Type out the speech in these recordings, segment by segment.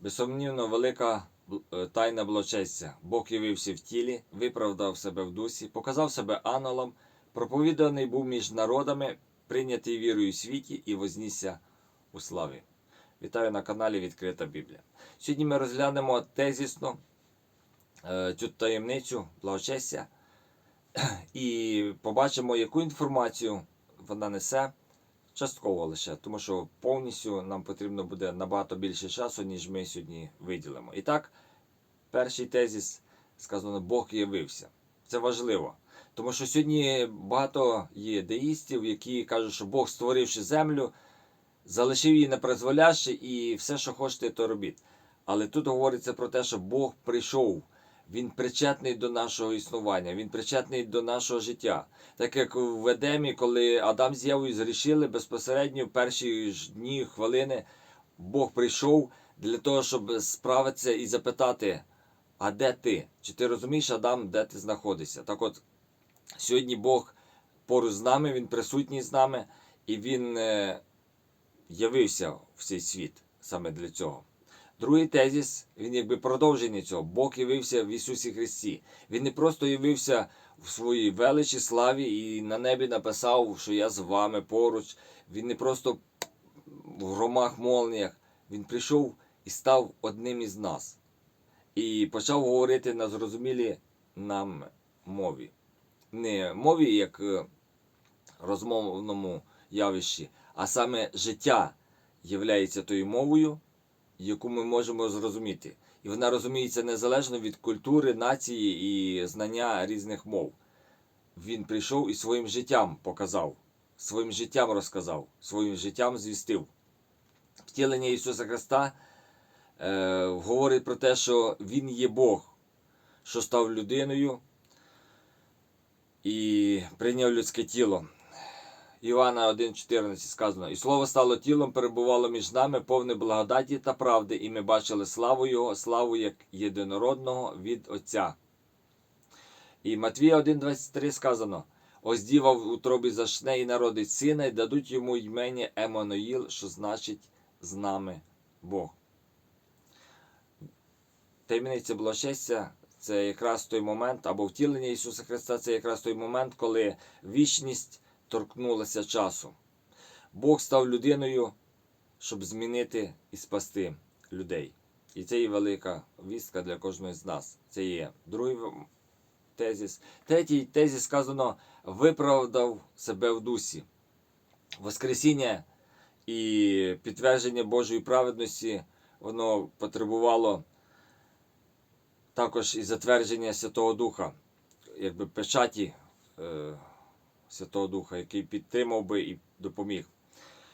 Безсумнівно, велика е, тайна благочестя. Бог явився в тілі, виправдав себе в дусі, показав себе ангелом, проповіданий був між народами, прийнятий вірою у світі і вознісся у славі. Вітаю на каналі Відкрита Біблія. Сьогодні ми розглянемо тезісно е, цю таємницю благочестя і побачимо, яку інформацію вона несе частково лише, тому що повністю нам потрібно буде набагато більше часу, ніж ми сьогодні виділимо. І так, перший тезіс сказано, Бог явився. Це важливо. Тому що сьогодні багато є деїстів, які кажуть, що Бог, створивши землю, залишив її непризволяще і все, що хочете, то робіть. Але тут говориться про те, що Бог прийшов, Він причетний до нашого існування, Він причетний до нашого життя. Так як в Едемі, коли Адам з Євою зрішили, безпосередньо в перші ж дні, хвилини Бог прийшов для того, щоб справитися і запитати, а де ти? Чи ти розумієш, Адам, де ти знаходишся? Так от, сьогодні Бог поруч з нами, Він присутній з нами, і Він е, явився в цей світ саме для цього. Другий тезіс, він якби продовження цього. Бог явився в Ісусі Христі. Він не просто явився в своїй величі, славі і на небі написав, що я з вами поруч. Він не просто в громах молніях. Він прийшов і став одним із нас. І почав говорити на зрозумілій нам мові. Не мові як е, розмовному явищі, а саме життя являється тою мовою, яку ми можемо зрозуміти. І вона розуміється незалежно від культури, нації і знання різних мов. Він прийшов і своїм життям показав, своїм життям розказав, своїм життям звістив. Втілення Ісуса Христа е, говорить про те, що Він є Бог, що став людиною і прийняв людське тіло. Іоанна 1,14 сказано: І слово стало тілом, перебувало між нами, повне благодаті та правди, і ми бачили славу Його, славу як єдинородного від Отця. І Матвія 1,23 сказано: Ось діва в утробі зашне і народить сина, і дадуть йому ймені Еммануїл, що значить з нами Бог. Таємниця благочестя це якраз той момент, або втілення Ісуса Христа це якраз той момент, коли вічність торкнулася часу. Бог став людиною, щоб змінити і спасти людей. І це є велика вістка для кожного з нас. Це є другий тезіс. Третій тезіс сказано: виправдав себе в дусі. Воскресіння і підтвердження Божої праведності, воно потребувало також і затвердження Святого Духа, якби печаті. Е, Святого Духа, який підтримав би і допоміг.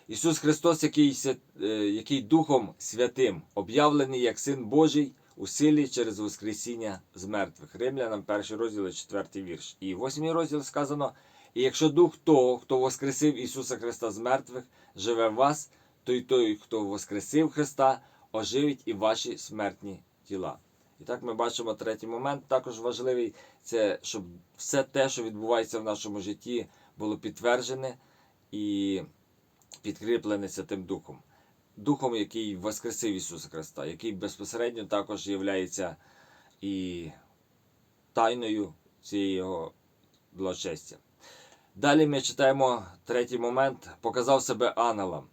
Ісус Христос, який, е, який Духом Святим, об'явлений як Син Божий у силі через Воскресіння з мертвих. Римлянам, перший розділ, четвертий вірш. І восьмий розділ сказано: І якщо Дух того, хто воскресив Ісуса Христа з мертвих, живе в вас, то й той, хто воскресив Христа, оживить і ваші смертні тіла. І так ми бачимо третій момент, також важливий, це щоб все те, що відбувається в нашому житті, було підтверджене і підкріплене Святим Духом. Духом, який воскресив Ісуса Христа, який безпосередньо також є і тайною цієї його благочестя. Далі ми читаємо третій момент, показав себе ангелом.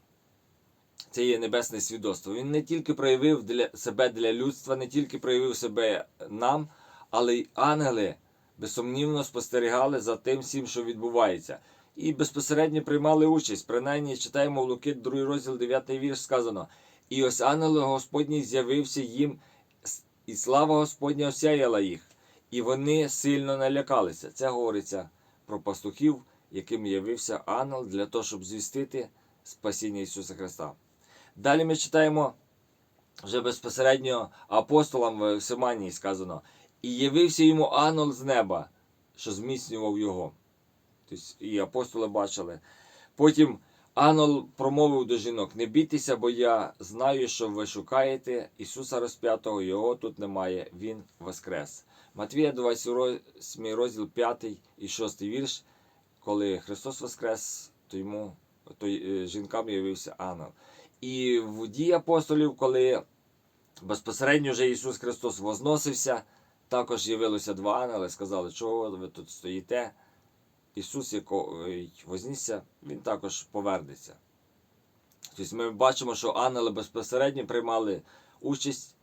Це є небесне свідоцтво. Він не тільки проявив для себе для людства, не тільки проявив себе нам, але й ангели безсумнівно спостерігали за тим всім, що відбувається, і безпосередньо приймали участь. Принаймні читаємо в Луки 2 розділ 9 вірш сказано: І ось ангел Господній з'явився їм, і слава Господня осяяла їх, і вони сильно налякалися. Це говориться про пастухів, яким явився ангел для того, щоб звістити спасіння Ісуса Христа. Далі ми читаємо вже безпосередньо апостолам в Симанії сказано: І явився йому ангел з неба, що зміцнював його. Тобто і апостоли бачили. Потім ангел промовив до жінок: Не бійтеся, бо я знаю, що ви шукаєте Ісуса розп'ятого, Його тут немає, Він воскрес. Матвія 28 розділ 5 і 6 вірш. Коли Христос воскрес, то йому то жінкам явився ангел. І в дії апостолів, коли Безпосередньо вже Ісус Христос возносився, також явилося два ангели, сказали, чого ви тут стоїте. Ісус, який вознісся, Він також повернеться. Тобто ми бачимо, що ангели безпосередньо приймали участь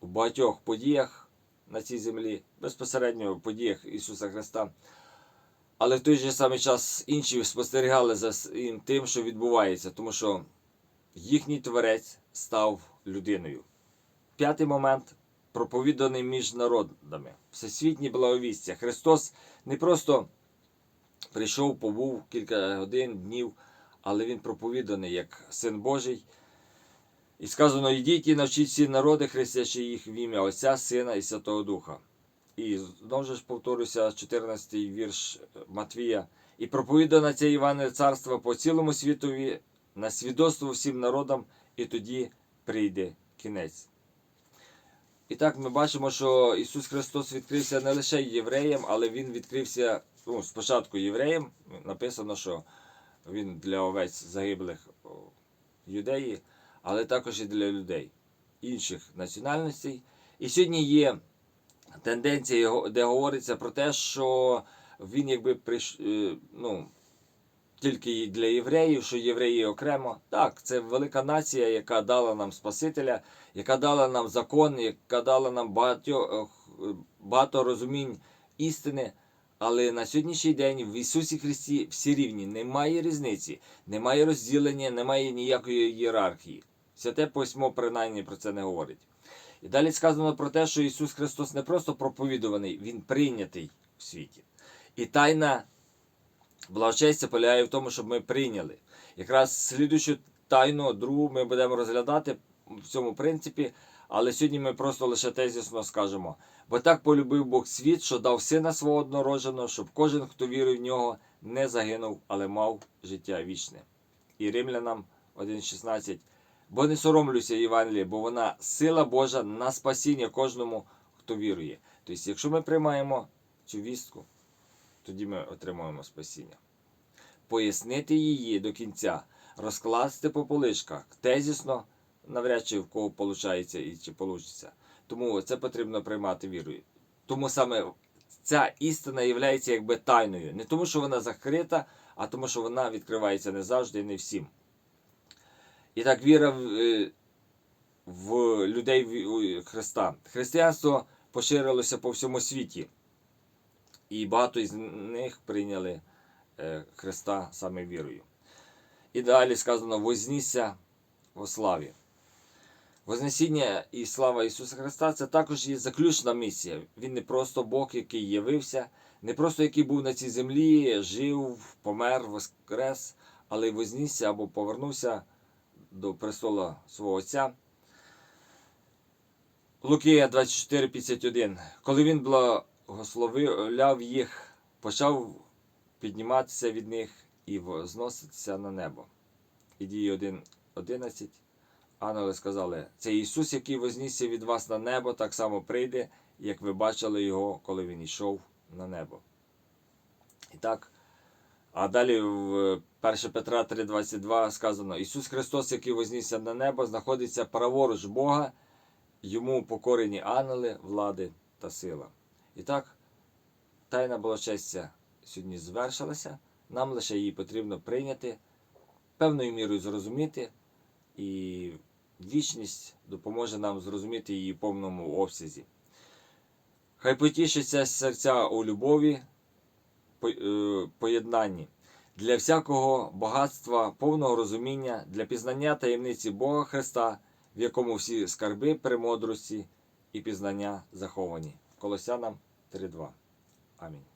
у багатьох подіях на цій землі, безпосередньо в подіях Ісуса Христа. Але в той же самий час інші спостерігали за тим, що відбувається, тому що їхній творець став людиною. П'ятий момент проповіданий між народами. Всесвітнє благовістя. Христос не просто прийшов, побув кілька годин, днів, але Він проповіданий як Син Божий. І сказано: йдіть і навчіть всі народи, хрестячи їх в ім'я Отця, Сина і Святого Духа. І знову ж повторюся, 14 й вірш Матвія. І проповідана ця Іване царство по цілому світові на свідоцтво всім народам, і тоді прийде кінець. І так ми бачимо, що Ісус Христос відкрився не лише євреям, але Він відкрився ну, спочатку євреям. Написано, що Він для овець загиблих юдеї, але також і для людей інших національностей. І сьогодні є тенденція, де говориться про те, що він якби приш... е, ну, тільки для євреїв, що євреї окремо. Так, це велика нація, яка дала нам Спасителя, яка дала нам закон, яка дала нам багатьо, е, багато розумінь істини. Але на сьогоднішній день в Ісусі Христі всі рівні, немає різниці, немає розділення, немає ніякої ієрархії. Святе письмо принаймні про це не говорить. І далі сказано про те, що Ісус Христос не просто проповідуваний, Він прийнятий в світі. І тайна благочестя полягає в тому, щоб ми прийняли. Якраз слідуючу тайну, другу ми будемо розглядати в цьому принципі, але сьогодні ми просто лише тезісно скажемо. Бо так полюбив Бог світ, що дав сина свого однородженого, щоб кожен, хто вірив в нього, не загинув, але мав життя вічне. І римлянам 1,16. Бо не соромлюся Євангелія, бо вона сила Божа на спасіння кожному, хто вірує. Тобто, якщо ми приймаємо цю вістку, тоді ми отримуємо спасіння. Пояснити її до кінця, розкласти по поличках, тезісно, навряд чи в кого виходить і чи вийде. Тому це потрібно приймати вірою. Тому саме ця істина є якби тайною. Не тому, що вона закрита, а тому, що вона відкривається не завжди і не всім. І так віра в, е, в людей в- Христа. Християнство поширилося по всьому світі. І багато із них прийняли е, Христа саме вірою. І далі сказано: вознісся во славі. Вознесіння і слава Ісуса Христа це також є заключна місія. Він не просто Бог, який явився, не просто який був на цій землі, жив, помер, воскрес, але й вознісся або повернувся до престола свого Отця. Лукія 24,51. Коли він благословляв їх, почав підніматися від них і возноситися на небо. І дії 1.11. Ангели сказали, це Ісус, який вознісся від вас на небо, так само прийде, як ви бачили його, коли він йшов на небо. І так, а далі в 1 Петра 3,22 сказано: Ісус Христос, який вознісся на небо, знаходиться праворуч Бога, йому покорені ангели, влади та сила. І так, тайна благочестя сьогодні звершилася. Нам лише її потрібно прийняти, певною мірою зрозуміти, і вічність допоможе нам зрозуміти її в повному обсязі. Хай потішиться серця у любові, е, поєднанні для всякого багатства, повного розуміння, для пізнання таємниці Бога Христа, в якому всі скарби премудрості і пізнання заховані. Колосянам 3.2. Амінь.